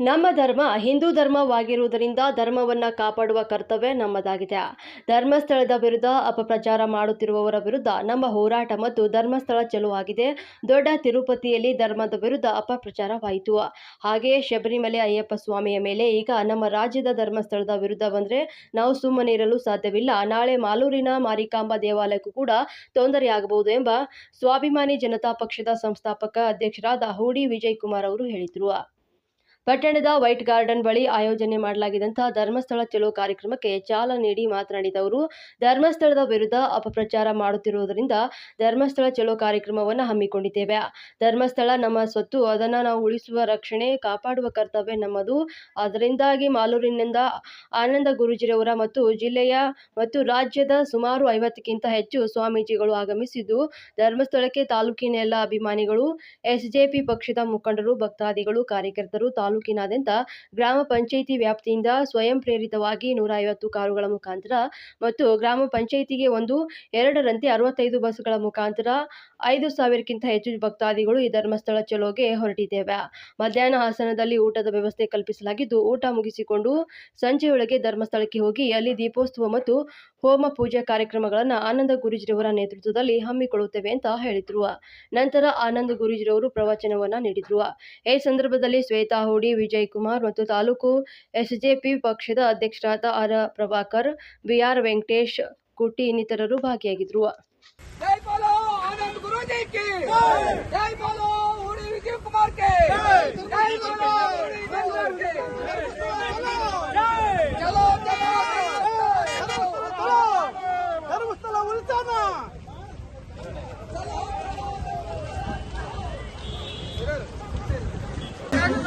ನಮ್ಮ ಧರ್ಮ ಹಿಂದೂ ಧರ್ಮವಾಗಿರುವುದರಿಂದ ಧರ್ಮವನ್ನ ಕಾಪಾಡುವ ಕರ್ತವ್ಯ ನಮ್ಮದಾಗಿದೆ. ಧರ್ಮಸ್ಥಳದ ವಿರುದ್ಧ ಅಪಪ್ರಚಾರ ಮಾಡುತ್ತಿರುವವರ ವಿರುದ್ಧ ನಮ್ಮ ಹೋರಾಟ ಮತ್ತು ಧರ್ಮಸ್ಥಳ ಚಲುವಾಗಿದೆ. ದೊಡ್ಡ ತಿರುಪತಿಯಲ್ಲಿ ಧರ್ಮದ ವಿರುದ್ಧ ಅಪಪ್ರಚಾರವಾಯಿತು. ಹಾಗೆಯೇ ಶಬರಿಮಲೆ ಅಯ್ಯಪ್ಪ ಸ್ವಾಮಿಯ ಮೇಲೆ ಈಗ ನಮ್ಮ ರಾಜ್ಯದ ಧರ್ಮಸ್ಥಳದ ವಿರುದ್ಧ ಬಂದರೆ ನಾವು ಸುಮ್ಮನೆ ಇರಲು ಸಾಧ್ಯವಿಲ್ಲ. ನಾಳೆ ಮಾಲೂರಿನ ಮಾರಿಕಾಂಬ ದೇವಾಲಯಕ್ಕೂ ಕೂಡ ತೊಂದರೆಯಾಗಬಹುದು ಎಂಬ ಸ್ವಾಭಿಮಾನಿ ಜನತಾ ಪಕ್ಷದ ಸಂಸ್ಥಾಪಕ ಅಧ್ಯಕ್ಷರಾದ ಹೂಡಿ ವಿಜಯ್ ಕುಮಾರ್ ಅವರು ಹೇಳಿದರು. ಪಟ್ಟಣದ ವೈಟ್ ಗಾರ್ಡನ್ ಬಳಿ ಆಯೋಜನೆ ಮಾಡಲಾಗಿದ್ದಂತಹ ಧರ್ಮಸ್ಥಳ ಚಲೋ ಕಾರ್ಯಕ್ರಮಕ್ಕೆ ಚಾಲನೆ ನೀಡಿ ಮಾತನಾಡಿದ ಅವರು, ಧರ್ಮಸ್ಥಳದ ವಿರುದ್ಧ ಅಪಪ್ರಚಾರ ಮಾಡುತ್ತಿರುವುದರಿಂದ ಧರ್ಮಸ್ಥಳ ಚಲೋ ಕಾರ್ಯಕ್ರಮವನ್ನು ಹಮ್ಮಿಕೊಂಡಿದ್ದೇವೆ. ಧರ್ಮಸ್ಥಳ ನಮ್ಮ ಸ್ವತ್ತು ಅದನ್ನು ನಾವು ಉಳಿಸುವ ರಕ್ಷಣೆ, ಕಾಪಾಡುವ ಕರ್ತವ್ಯ ನಮ್ಮದು. ಅದರಿಂದಾಗಿ ಮಾಲೂರಿನಿಂದ ಆನಂದ ಗುರುಜಿರವರ ಮತ್ತು ಜಿಲ್ಲೆಯ ಮತ್ತು ರಾಜ್ಯದ ಸುಮಾರು ಐವತ್ತಕ್ಕಿಂತ ಹೆಚ್ಚು ಸ್ವಾಮೀಜಿಗಳು ಆಗಮಿಸಿದ್ದು, ಧರ್ಮಸ್ಥಳಕ್ಕೆ ತಾಲೂಕಿನ ಎಲ್ಲ ಅಭಿಮಾನಿಗಳು, ಎಸ್ಜೆಪಿ ಪಕ್ಷದ ಮುಖಂಡರು, ಭಕ್ತಾದಿಗಳು, ಕಾರ್ಯಕರ್ತರು ತಾಲೂಕಿನಾದ್ಯಂತ ಗ್ರಾಮ ಪಂಚಾಯಿತಿ ವ್ಯಾಪ್ತಿಯಿಂದ ಸ್ವಯಂ ಪ್ರೇರಿತವಾಗಿ ನೂರ ಐವತ್ತು ಕಾರುಗಳ ಮುಖಾಂತರ ಮತ್ತು ಗ್ರಾಮ ಪಂಚಾಯಿತಿಗೆ ಒಂದು, ಎರಡರಂತೆ ಅರವತ್ತೈದು ಬಸ್ಗಳ ಮುಖಾಂತರ ಐದು ಸಾವಿರಕ್ಕಿಂತ ಹೆಚ್ಚು ಭಕ್ತಾದಿಗಳು ಈ ಧರ್ಮಸ್ಥಳ ಚಲೋಗೆ ಹೊರಟಿದ್ದೇವೆ. ಮಧ್ಯಾಹ್ನ ಹಾಸನದಲ್ಲಿ ಊಟದ ವ್ಯವಸ್ಥೆ ಕಲ್ಪಿಸಲಾಗಿದ್ದು, ಊಟ ಮುಗಿಸಿಕೊಂಡು ಸಂಜೆಯೊಳಗೆ ಧರ್ಮಸ್ಥಳಕ್ಕೆ ಹೋಗಿ ಅಲ್ಲಿ ದೀಪೋತ್ಸವ ಮತ್ತು ಹೋಮ ಪೂಜಾ ಕಾರ್ಯಕ್ರಮಗಳನ್ನು ಆನಂದ ಗುರುಜಿರವರ ನೇತೃತ್ವದಲ್ಲಿ ಹಮ್ಮಿಕೊಳ್ಳುತ್ತೇವೆ ಅಂತ ಹೇಳಿದ್ರು. ನಂತರ ಆನಂದ ಗುರುಜಿರವರು ಪ್ರವಚನವನ್ನ ನೀಡಿದ್ರು. ಈ ಸಂದರ್ಭದಲ್ಲಿ ಶ್ವೇತಾ ವಿಜಯ್ ಕುಮಾರ್ ಮತ್ತು ತಾಲೂಕು ಎಸ್ಜೆಪಿ ಪಕ್ಷದ ಅಧ್ಯಕ್ಷರಾದ R Prabhakar, B R Venkatesh ಕುಟಿ ಇನ್ನಿತರರು ಭಾಗಿಯಾಗಿದ್ದರು. ಜೈ ಜೈ!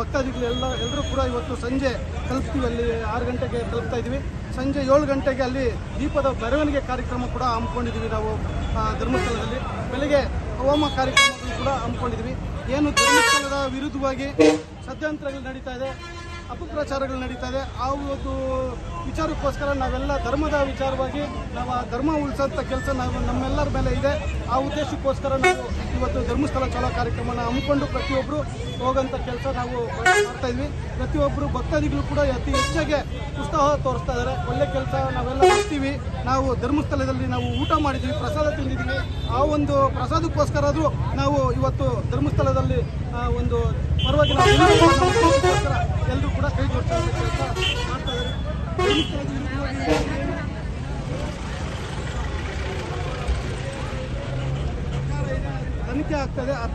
ಭಕ್ತಾದಿಗಳು ಎಲ್ಲ ಎಲ್ಲರೂ ಕೂಡ ಇವತ್ತು ಸಂಜೆ ತಲುಪ್ತೀವಿ. ಅಲ್ಲಿ ಆರು ಗಂಟೆಗೆ ತಲುಪ್ತಾ ಇದ್ದೀವಿ. ಸಂಜೆ ಏಳು ಗಂಟೆಗೆ ಅಲ್ಲಿ ದೀಪದ ಮೆರವಣಿಗೆ ಕಾರ್ಯಕ್ರಮ ಕೂಡ ಹಮ್ಮಿಕೊಂಡಿದ್ದೀವಿ ನಾವು ಧರ್ಮಸ್ಥಳದಲ್ಲಿ. ಬೆಳಗ್ಗೆ ಹೋಮ ಕಾರ್ಯಕ್ರಮಗಳು ಕೂಡ ಹಮ್ಮಿಕೊಂಡಿದ್ದೀವಿ. ಏನು ಧರ್ಮಸ್ಥಳದ ವಿರುದ್ಧವಾಗಿ ಸದ್ಯಂತರಗಳು ನಡೀತಾ ಇದೆ ಅಪಪ್ರಚಾರಗಳು ನಡೀತಾ ಇದೆ. ಆ ಒಂದು ವಿಚಾರಕ್ಕೋಸ್ಕರ ನಾವೆಲ್ಲ ಧರ್ಮದ ವಿಚಾರವಾಗಿ ನಾವು ಆ ಧರ್ಮ ಉಳಿಸೋಂಥ ಕೆಲಸ ನಾವು ನಮ್ಮೆಲ್ಲರ ಮೇಲೆ ಇದೆ. ಆ ಉದ್ದೇಶಕ್ಕೋಸ್ಕರ ನಾವು ಇವತ್ತು ಧರ್ಮಸ್ಥಳ ಚಲೋ ಕಾರ್ಯಕ್ರಮನ ಹಮ್ಮಿಕೊಂಡು ಪ್ರತಿಯೊಬ್ಬರು ಹೋಗೋಂಥ ಕೆಲಸ ನಾವು ಮಾಡ್ತಾ ಇದ್ವಿ. ಪ್ರತಿಯೊಬ್ಬರು ಭಕ್ತಾದಿಗಳು ಕೂಡ ಅತಿ ಹೆಚ್ಚಾಗಿ ಉತ್ಸಾಹ ತೋರಿಸ್ತಾ ಇದ್ದಾರೆ ಒಳ್ಳೆ ಕೆಲಸ ನಾವೆಲ್ಲ ಮಾಡ್ತೀವಿ. ನಾವು ಧರ್ಮಸ್ಥಳದಲ್ಲಿ ನಾವು ಊಟ ಮಾಡಿದ್ವಿ, ಪ್ರಸಾದ ತಿಂದಿದ್ವಿ. ಆ ಒಂದು ಪ್ರಸಾದಕ್ಕೋಸ್ಕರ ಆದರೂ ನಾವು ಇವತ್ತು ಧರ್ಮಸ್ಥಳದಲ್ಲಿ ಒಂದು ಪರವಾಗಿ ಎಲ್ಲರೂ ಕೂಡ ಕೈ ಜೋಡಿಸೋ ಮಾಡ್ತಾ ಇದ್ದಾರೆ. ತನಿಖೆ ಆಗ್ತದೆ ಆ